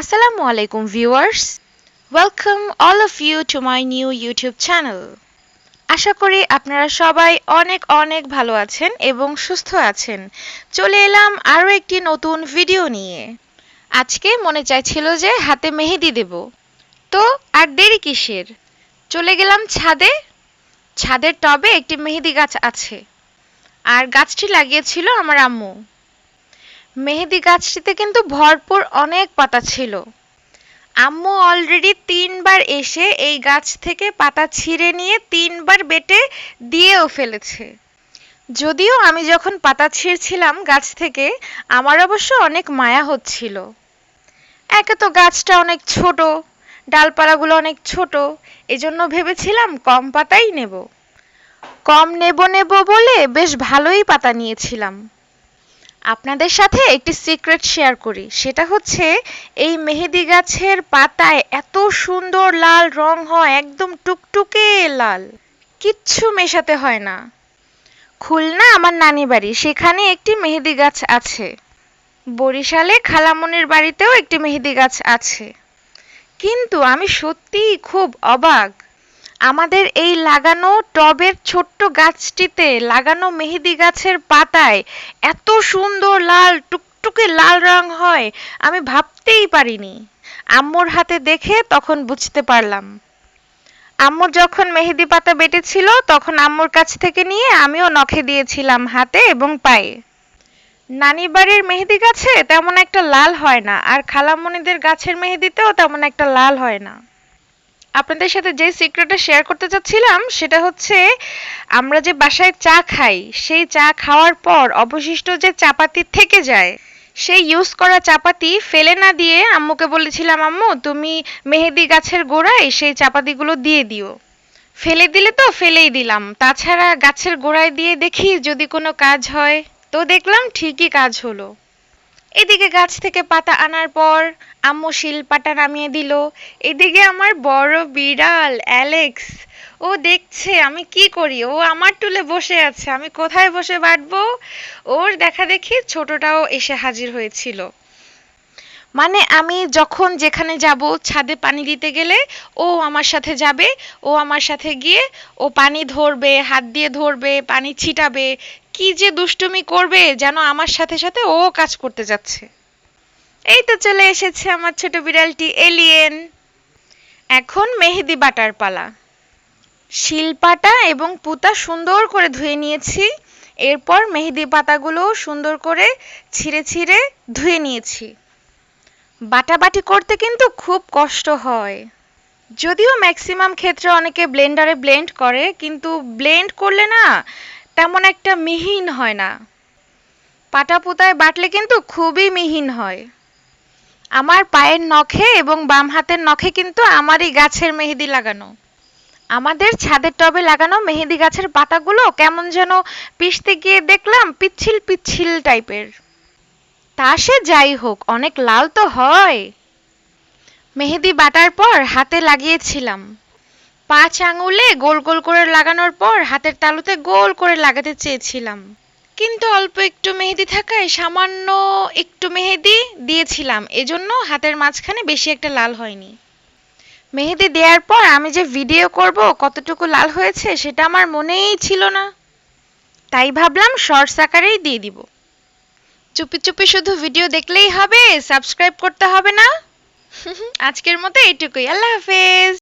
Assalamu আলাইকুম viewers. Welcome all of you to my new YouTube channel আশা করি আপনারা সবাই অনেক অনেক ভালো আছেন এবং সুস্থ আছেন। চলে এলাম আরও একটি নতুন ভিডিও নিয়ে। আজকে মনে চাইছিল যে হাতে মেহেদি দেব। তো আর দেরি কিসের? চলে গেলাম ছাদে। ছাদের টবে একটি মেহেদি গাছ আছে। আর গাছটি লাগিয়েছিল আমার আম্মু। মেহেদি গাছটিতে কিন্তু ভরপুর অনেক পাতা ছিল। আম্মু অলরেডি তিনবার এসে এই গাছ থেকে পাতা ছিঁড়ে নিয়ে তিনবার বেটে দিয়েও ফেলেছে। যদিও আমি যখন পাতা ছিঁড়ছিলাম গাছ থেকে, আমার অবশ্য অনেক মায়া হচ্ছিল। একে তো গাছটা অনেক ছোট, ডালপালাগুলো অনেক ছোট, এজন্য ভেবেছিলাম কম পাতাই নেব। কম নেব নেব বলে বেশ ভালোই পাতা নিয়েছিলাম। আপনাদের সাথে একটি সিক্রেট শেয়ার করি। সেটা হচ্ছে, এই মেহেদি গাছের পাতায় এত সুন্দর লাল রং হয়, একদম টুকটুকে লাল। কিচ্ছু মেশাতে হয় না। খুলনা আমার নানি বাড়ি, সেখানে একটি মেহেদি গাছ আছে। বরিশালে খালামনির বাড়িতেও একটি মেহেদি গাছ আছে। কিন্তু আমি সত্যিই খুব অবাক। আমাদের এই লাগানো টবের ছোট্ট গাছটিতে, লাগানো মেহেদি গাছের পাতায় এত সুন্দর লাল, টুকটুকে লাল রং হয়, আমি ভাবতেই পারিনি। আম্মুর হাতে দেখে তখন বুঝতে পারলাম। আম্মু যখন মেহেদি পাতা বেটেছিল, তখন আম্মুর কাছ থেকে নিয়ে আমিও নখে দিয়েছিলাম হাতে এবং পায়ে। নানি বাড়ির মেহেদি গাছে তেমন একটা লাল হয় না, আর খালামণিদের গাছের মেহেদিতেও তেমন একটা লাল হয় না। আপনাদের সাথে যে সিক্রেটটা শেয়ার করতে চাচ্ছিলাম, সেটা হচ্ছে আমরা যে বাসায় চা খাই, সেই চা খাওয়ার পর অবশিষ্ট যে চাপাতি থেকে যায়, সেই ইউজ করা চাপাতি ফেলে না দিয়ে আম্মুকে বলেছিলাম, আম্মু, তুমি মেহেদি গাছের গোড়ায় সেই চাপাতিগুলো দিয়ে দিও। ফেলে দিলে তো ফেলেই দিলাম। তাছাড়া গাছের গোড়ায় দিয়ে দেখি যদি কোনো কাজ হয়। তো দেখলাম ঠিকই কাজ হলো। এদিকে গাছ থেকে পাতা আনার পর আম্মু শিল পাটা নামিয়ে দিল। এদিকে আমার বড় বিড়াল, অ্যালেক্স। ও দেখছে, আমি কি করি? ও আমার টুলে বসে আছে, আমি কোথায় বসে বাঁটবো ওর দেখা দেখি ছোটটাও এসে হাজির হয়েছিল। মানে আমি যখন যেখানে যাব ছাদে পানি দিতে গেলে ও আমার সাথে যাবে, ও আমার সাথে গিয়ে ও পানি ধরবে, হাত দিয়ে ধরবে, পানি ছিটাবে। কি যে দুষ্টুমি করবে যেন আমার সাথে সাথে ও কাজ করতে যাচ্ছে। এই তো চলে এসেছে আমার ছোট বিড়ালটি, এলিয়েন। এখন মেহেদি বাটার পালা। শিলপাটা এবং পুতা সুন্দর করে ধুয়ে নিয়েছি। এরপর মেহেদি পাতাগুলো সুন্দর করে ছিঁড়ে ছিঁড়ে ধুয়ে নিয়েছি। বাটাবাটি করতে কিন্তু খুব কষ্ট হয়। যদিও ম্যাক্সিমাম ক্ষেত্রে অনেকে ব্লেন্ডারে ব্লেন্ড করে, কিন্তু ব্লেন্ড করলে না তেমন একটা মিহিন হয় না। পাটা পুতায় বাটলে কিন্তু খুবই মিহিন হয়। আমার পায়ের নখে এবং বাম হাতের নখে কিন্তু আমারই গাছের মেহেদি লাগানো। আমাদের ছাদের টবে লাগানো মেহেদি গাছের পাতাগুলো কেমন যেন পিষতে গিয়ে দেখলাম পিচ্ছিল পিচ্ছিল টাইপের। তা সে যাই হোক, অনেক লাল তো হয়। মেহেদি বাটার পর হাতে লাগিয়েছিলাম। পাঁচ আঙুলে গোল গোল করে লাগানোর পর হাতের তালুতে গোল করে লাগাতে চেয়েছিলাম। কিন্তু অল্প একটু মেহেদি থাকায় সামান্য একটু মেহেদি দিয়েছিলাম, এজন্য হাতের মাঝখানে বেশি একটা লাল হয়নি। মেহেদি দেওয়ার পর আমি যে ভিডিও করব, কতটুকু লাল হয়েছে সেটা আমার মনেই ছিল না। তাই ভাবলাম শর্টস আকারেই দিয়ে দিব। চুপি চুপি শুধু ভিডিও দেখলেই হবে সাবস্ক্রাইব করতে হবে না। আজকের মতো এটুকুই আল্লাহ হাফেজ।